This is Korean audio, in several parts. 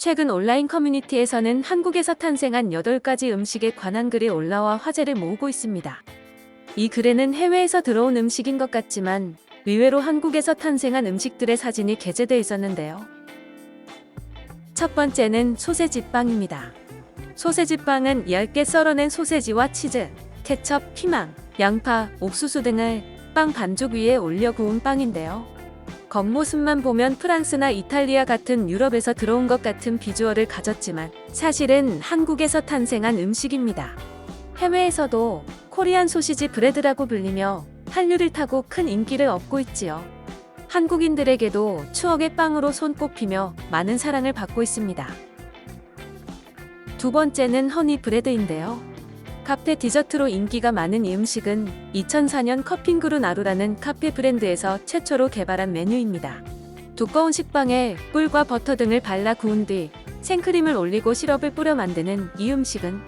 최근 온라인 커뮤니티에서는 한국에서 탄생한 8가지 음식에 관한 글이 올라와 화제를 모으고 있습니다. 이 글에는 해외에서 들어온 음식인 것 같지만 의외로 한국에서 탄생한 음식들의 사진이 게재돼 있었는데요. 첫 번째는 소세지 빵입니다. 소세지 빵은 얇게 썰어낸 소세지와 치즈, 케첩, 피망, 양파, 옥수수 등을 빵 반죽 위에 올려 구운 빵인데요. 겉모습만 보면 프랑스나 이탈리아 같은 유럽에서 들어온 것 같은 비주얼을 가졌지만 사실은 한국에서 탄생한 음식입니다. 해외에서도 코리안 소시지 브레드라고 불리며 한류를 타고 큰 인기를 얻고 있지요. 한국인들에게도 추억의 빵으로 손꼽히며 많은 사랑을 받고 있습니다. 두 번째는 허니 브레드인데요. 카페 디저트로 인기가 많은 이 음식은 2004년 커핑그루 나루라는 카페 브랜드에서 최초로 개발한 메뉴입니다. 두꺼운 식빵에 꿀과 버터 등을 발라 구운 뒤 생크림을 올리고 시럽을 뿌려 만드는 이 음식은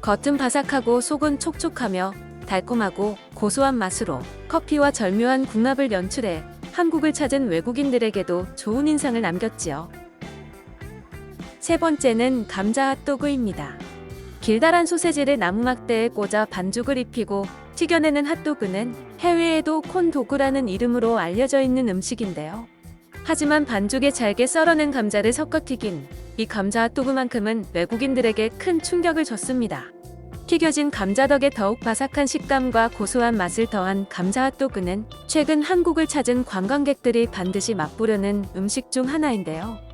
겉은 바삭하고 속은 촉촉하며 달콤하고 고소한 맛으로 커피와 절묘한 궁합을 연출해 한국을 찾은 외국인들에게도 좋은 인상을 남겼지요. 세 번째는 감자 핫도그입니다. 길다란 소세지를 나무 막대에 꽂아 반죽을 입히고 튀겨내는 핫도그는 해외에도 콘도그라는 이름으로 알려져 있는 음식인데요. 하지만 반죽에 잘게 썰어낸 감자를 섞어 튀긴 이 감자 핫도그만큼은 외국인들에게 큰 충격을 줬습니다. 튀겨진 감자 덕에 더욱 바삭한 식감과 고소한 맛을 더한 감자 핫도그는 최근 한국을 찾은 관광객들이 반드시 맛보려는 음식 중 하나인데요.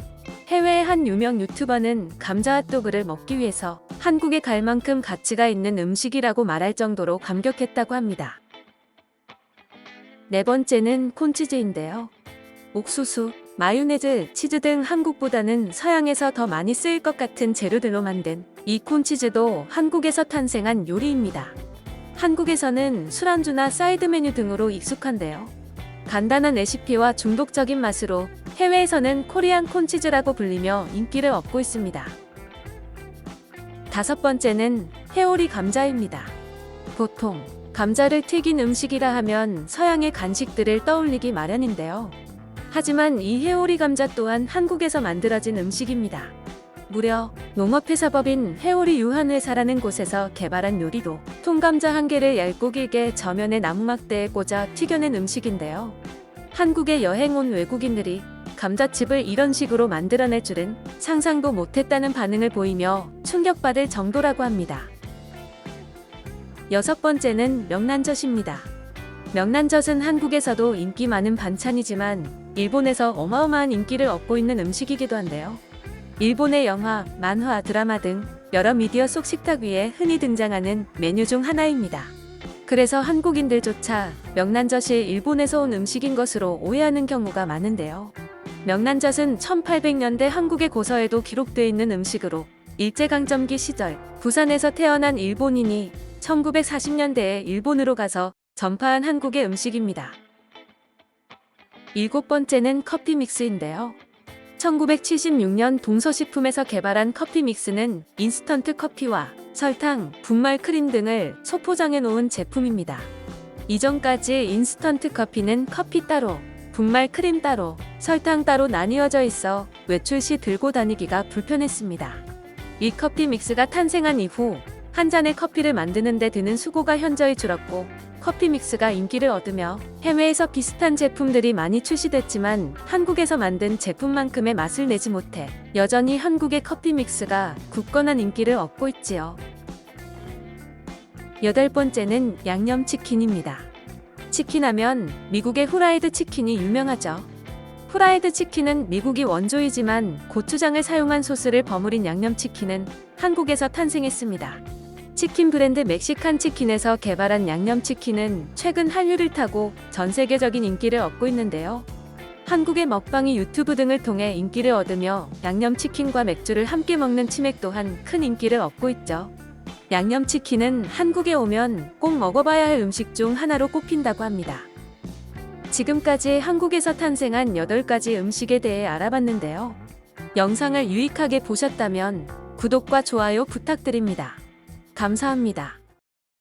해외의 한 유명 유튜버는 감자 핫도그를 먹기 위해서 한국에 갈 만큼 가치가 있는 음식이라고 말할 정도로 감격했다고 합니다. 네 번째는 콘치즈인데요. 옥수수, 마요네즈, 치즈 등 한국보다는 서양에서 더 많이 쓰일 것 같은 재료들로 만든 이 콘치즈도 한국에서 탄생한 요리입니다. 한국에서는 술안주나 사이드 메뉴 등으로 익숙한데요. 간단한 레시피와 중독적인 맛으로 해외에서는 코리안 콘치즈라고 불리며 인기를 얻고 있습니다. 다섯 번째는 회오리 감자입니다. 보통 감자를 튀긴 음식이라 하면 서양의 간식들을 떠올리기 마련인데요. 하지만 이 회오리 감자 또한 한국에서 만들어진 음식입니다. 무려 농업회사법인 회오리 유한회사라는 곳에서 개발한 요리로 통감자 한 개를 얇고 길게 저면에 나무막대에 꽂아 튀겨낸 음식인데요. 한국에 여행 온 외국인들이 감자칩을 이런 식으로 만들어낼 줄은 상상도 못했다는 반응을 보이며 충격받을 정도라고 합니다. 여섯 번째는 명란젓입니다. 명란젓은 한국에서도 인기 많은 반찬이지만 일본에서 어마어마한 인기를 얻고 있는 음식이기도 한데요. 일본의 영화, 만화, 드라마 등 여러 미디어 속 식탁 위에 흔히 등장하는 메뉴 중 하나입니다. 그래서 한국인들조차 명란젓이 일본에서 온 음식인 것으로 오해하는 경우가 많은데요. 명란젓은 1800년대 한국의 고서에도 기록되어 있는 음식으로 일제강점기 시절 부산에서 태어난 일본인이 1940년대에 일본으로 가서 전파한 한국의 음식입니다. 일곱 번째는 커피 믹스인데요. 1976년 동서식품에서 개발한 커피 믹스는 인스턴트 커피와 설탕, 분말 크림 등을 소포장해 놓은 제품입니다. 이전까지 인스턴트 커피는 커피 따로, 분말 크림 따로, 설탕 따로 나뉘어져 있어 외출 시 들고 다니기가 불편했습니다. 이 커피 믹스가 탄생한 이후 한 잔의 커피를 만드는 데 드는 수고가 현저히 줄었고 커피 믹스가 인기를 얻으며 해외에서 비슷한 제품들이 많이 출시됐지만 한국에서 만든 제품만큼의 맛을 내지 못해 여전히 한국의 커피 믹스가 굳건한 인기를 얻고 있지요. 여덟 번째는 양념치킨입니다. 치킨 하면 미국의 후라이드 치킨이 유명하죠. 후라이드 치킨은 미국이 원조이지만 고추장을 사용한 소스를 버무린 양념치킨은 한국에서 탄생했습니다. 치킨 브랜드 멕시칸 치킨에서 개발한 양념 치킨은 최근 한류를 타고 전 세계적인 인기를 얻고 있는데요. 한국의 먹방이 유튜브 등을 통해 인기를 얻으며 양념 치킨과 맥주를 함께 먹는 치맥 또한 큰 인기를 얻고 있죠. 양념 치킨은 한국에 오면 꼭 먹어봐야 할 음식 중 하나로 꼽힌다고 합니다. 지금까지 한국에서 탄생한 8가지 음식에 대해 알아봤는데요. 영상을 유익하게 보셨다면 구독과 좋아요 부탁드립니다. 감사합니다.